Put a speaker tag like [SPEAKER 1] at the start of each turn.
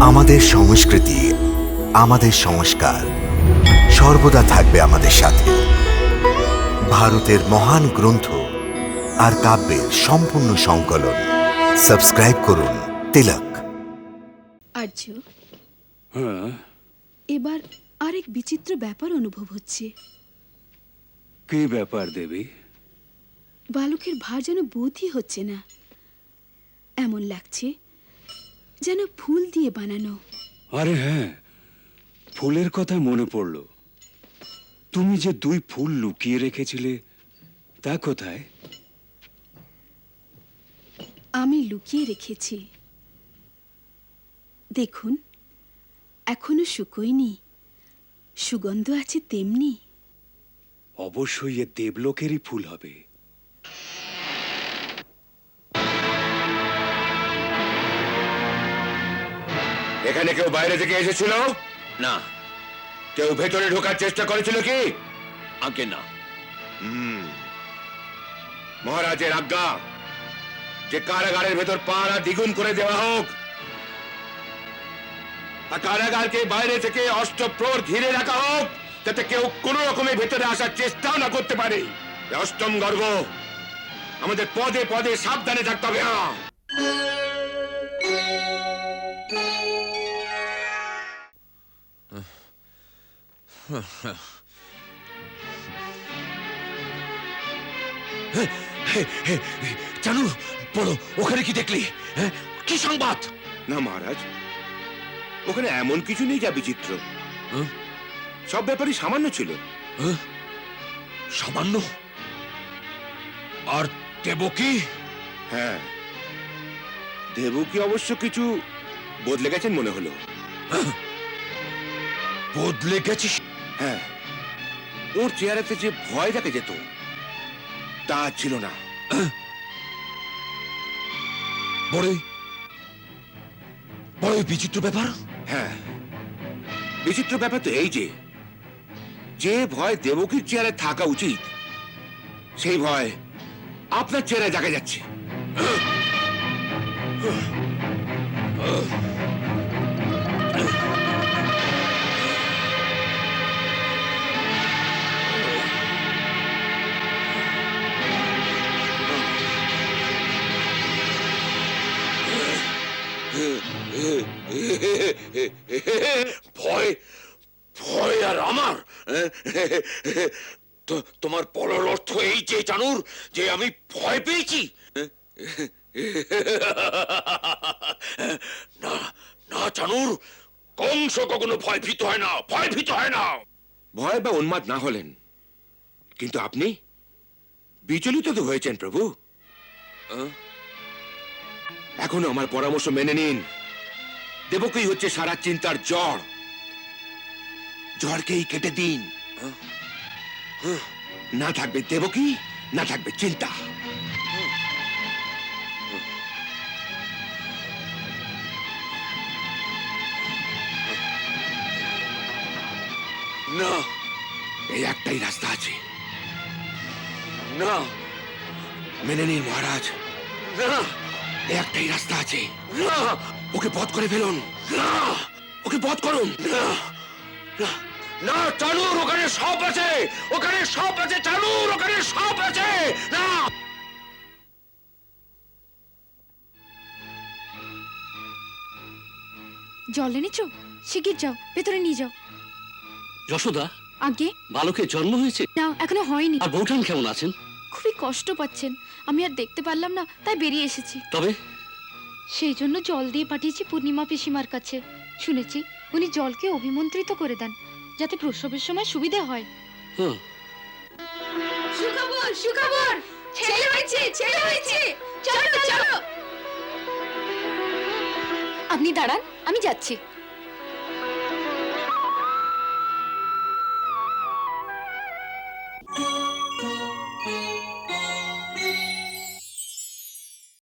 [SPEAKER 1] আমাদের সংস্কৃতি আমাদের সংস্কার সর্বদা থাকবে আমাদের সাথে। ভারতের মহান গ্রন্থ আর কাব্যের সম্পূর্ণ সংকলন। সাবস্ক্রাইব করুন তিলক।
[SPEAKER 2] আর্য
[SPEAKER 3] হ্যাঁ।
[SPEAKER 2] এবার আরেক বিচিত্র ব্যাপার অনুভব হচ্ছে।
[SPEAKER 3] কি ব্যাপার দেবী?
[SPEAKER 2] বালকের ভার যেন বোধই হচ্ছে না। এমন লাগছে যেন ফুল দিয়ে বানানো।
[SPEAKER 3] আরে হ্যাঁ ফুলের কথা মনে পড়ল। তুমি যে দুই ফুল লুকিয়ে রেখেছিলে তা কোথায়?
[SPEAKER 2] আমি লুকিয়ে রেখেছি। দেখুন এখনও শুকোয়নি সুগন্ধ আছে তেমনি।
[SPEAKER 3] অবশ্যই এ দেবলোকেরই ফুল হবে।
[SPEAKER 4] এখানে কেউ বাইরে থেকে এসেছিল?
[SPEAKER 5] না।
[SPEAKER 4] কেউ ভেতরে ঢোকার চেষ্টা করেছিল কি?
[SPEAKER 5] আগে না।
[SPEAKER 4] মহারাজের আজ্ঞা যে কারাগারের ভেতর পাড়া দ্বিগুণ করে দেওয়া হোক আর কারাগারকে বাইরে থেকে অষ্টপ্রহর ঘিরে রাখা হোক যাতে কেউ কোন রকমের ভেতরে আসার চেষ্টাও না করতে পারে। অষ্টম গর্ব। আমাদের পদে পদে সাবধানে থাকতে হবে। হ্যাঁ
[SPEAKER 5] জানু বলো ওখানে কি দেখলি? হ্যাঁ? কি সংবাদ?
[SPEAKER 4] না মহারাজ ওখানে এমন কিছু নেই যা বিচিত্র।
[SPEAKER 5] হ্যাঁ?
[SPEAKER 4] সব ব্যাপারই সামান্য ছিল।
[SPEAKER 5] হ্যাঁ? সামান্য? আর দেবকী
[SPEAKER 4] হ্যাঁ দেবকী অবশ্য কিছু বদলে গেছেন মনে হলো।
[SPEAKER 5] বদলে গেছিস?
[SPEAKER 4] হ্যাঁ। ওর চেহারাতে যে ভয় দেখা যেত তা ছিল না।
[SPEAKER 5] বড়ই বড়ই বিচিত্র ব্যাপার।
[SPEAKER 4] হ্যাঁ। বিচিত্র ব্যাপার তো এই যে যে ভয় দেবকীর চেয়ারে থাকা উচিত সেই ভয় আপনার চেহারায় দেখা যাচ্ছে।
[SPEAKER 5] ভয় ভয় আর আমার তো তোমার বলার অর্থ এই যে জানুর যে আমি ভয় পেয়েছি না না জানুর কংস কখনো ভয় ভীত হয় না ভয় ভীত হয় না।
[SPEAKER 4] ভয় বা উন্মাদ না হলেন কিন্তু আপনি বিচলিত তো হয়েছেন প্রভু। এখনও আমার পরামর্শ মেনে নিন। দেবকই হচ্ছে সারা চিন্তার জ্বর। জ্বরকেই কেটে দিন। না থাকবে দেবকী, না থাকবে চিন্তা।
[SPEAKER 5] না,
[SPEAKER 4] এই একটাই রাস্তা আছে।
[SPEAKER 5] না,
[SPEAKER 4] মেনে নিন মহারাজ।
[SPEAKER 5] না।
[SPEAKER 4] একটাই রাস্তা আছে।
[SPEAKER 5] না
[SPEAKER 4] ওকে বধ করে ফেলুন।
[SPEAKER 5] না
[SPEAKER 4] ওকে বধ করুন।
[SPEAKER 5] না না না চালুর ওখানে সব আছে। ওখানে সব আছে চালুর ওখানে সব আছে। না।
[SPEAKER 6] জল এনেছো? শিগগির যাও ভেতরে নিয়ে যাও।
[SPEAKER 7] যশোদা
[SPEAKER 6] আগে?
[SPEAKER 7] বালকের জন্ম হয়েছে?
[SPEAKER 6] না এখনও হয়নি।
[SPEAKER 7] আর বৌঠান কেমন আছেন?
[SPEAKER 6] খুবই কষ্ট পাচ্ছেন। আমি আর দেখতে পারলাম না তাই বেরিয়ে এসেছি।
[SPEAKER 7] তবে?
[SPEAKER 6] সেই জন্য জল দিয়ে পাঠিয়েছি পূর্ণিমা পিসিমার কাছে। শুনেছি উনি জলকে অভিমন্ত্রিত করে দেন যাতে প্রসবের সময় সুবিধা হয়।
[SPEAKER 7] হুম।
[SPEAKER 2] সুখবর সুখবর! ছেলে হয়েছে ছেলে হয়েছে! চলো চলো!
[SPEAKER 6] আপনি দাঁড়ান আমি যাচ্ছি।